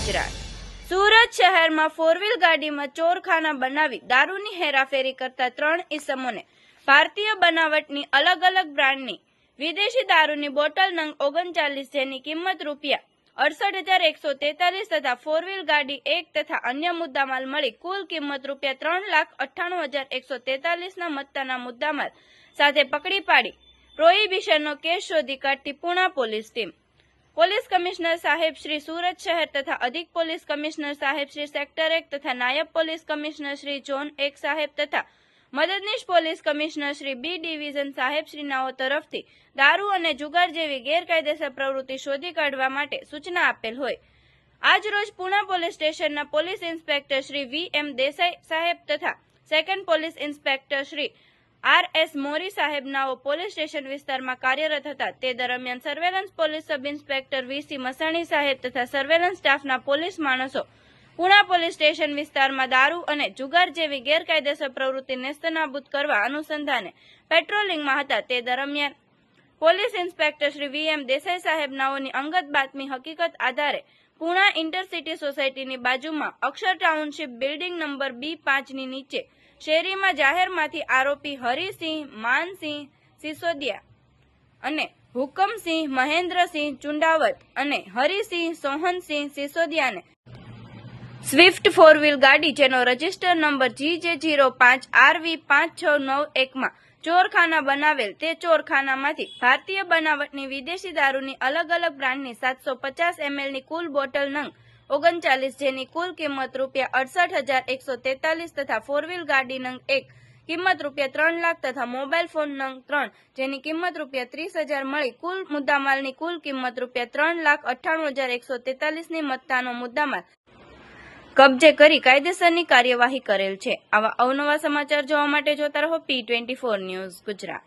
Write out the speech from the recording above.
ગુજરાત. સુરત શહેરમાં four wheel ગાડીમાં ચોરખાના બનાવી દારૂની હેરાફેરી કરતા ત્રણ ઇસમોને ભારતીય બનાવટની અલગ અલગ બ્રાન્ડની વિદેશી દારૂની બોટલ નંગ ઓગણચાલીસ જેની કિંમત રૂપિયા અડસઠ હજાર એકસો તેતાલીસ તથા ફોર વ્હીલ ગાડી એક તથા અન્ય મુદ્દામાલ મળી કુલ કિંમત રૂપિયા ત્રણ લાખ અઠ્ઠાણું હજાર એકસો તેતાલીસના મત્તાના મુદ્દામાલ સાથે પકડી પાડી. પ્રોહિબિશનનો કેસ શોધી કાઢતી Puna police team. Police commissioner સાહેબ શ્રી સુરત શહેર તથા અધિક પોલીસ કમિશનર સાહેબ શ્રી સેક્ટર એક તથા નાયબ પોલીસ કમિશનર શ્રી ઝોન એક સાહેબ તથા મદદનીશ police commissioner Shri B division સાહેબ શ્રીનાઓ તરફથી દારૂ અને જુગાર જેવી ગેરકાયદેસર પ્રવૃત્તિ શોધી કાઢવા માટે સૂચના આપેલ હોય. આજરોજ પુણા પોલીસ સ્ટેશનના police inspector Shri V M Desai સાહેબ તથા second police inspector Shri R S Mori સાહેબનાઓ police station વિસ્તારમાં કાર્યરત હતા. તે દરમિયાન surveillance police sub inspector VC Masani સાહેબ તથા સર્વેલન્સ સ્ટાફના પોલીસ માણસો પુણા પોલીસ સ્ટેશન વિસ્તારમાં દારૂ અને જુગાર જેવી ગેરકાયદેસર પ્રવૃત્તિ નેસ્તનાબૂદ કરવા અનુસંધાને પેટ્રોલિંગમાં હતા. તે દરમિયાન police inspector Shri V M Desai સાહેબનાઓની અંગત બાતમી હકીકત આધારે પુણા ઇન્ટરસિટી સોસાયટીની બાજુમાં Akshar township building number B પાંચની નીચે શેરીમાં જાહેરમાંથી આરોપી હરિસિંહ, માનસિંહ, સિસોદિયા અને હુકમસિંહ, મહેન્દ્રસિંહ ચુંડાવત અને હરિસિંહ, સોહનસિંહ સિસોદિયાને સ્વિફ્ટ ફોર વ્હીલ ગાડી, જેનો રજિસ્ટર નંબર જી જે જીરો પાંચ આરવી પાંચ છ નવ એકમાં ચોરખાના બનાવેલ તે ચોરખાનામાંથી ભારતીય બનાવટની વિદેશી દારૂની અલગ અલગ બ્રાન્ડની સાતસો પચાસ એમએલની કુલ બોટલ નંગ ઓગણચાલીસ જેની કુલ કિંમત રૂપિયા અડસઠ હજાર એકસો તેતાલીસ તથા ફોર વ્હીલ ગાડી નંગ એક કિંમત રૂપિયા ત્રણ લાખ તથા મોબાઈલ ફોન નંગ ત્રણ જેની કિંમત રૂપિયા ત્રીસ હજાર મળી કુલ મુદ્દામાલની કુલ કિંમત રૂપિયા ત્રણ લાખ અઠ્ઠાણું હજાર એકસો તેતાલીસની મત્તાનો મુદ્દામાલ કબજે કરી કાયદેસરની કાર્યવાહી કરેલ છે. આવા અવનવા સમાચાર જોવા માટે જોતા રહો પી ટ્વેન્ટી ન્યૂઝ ગુજરાત.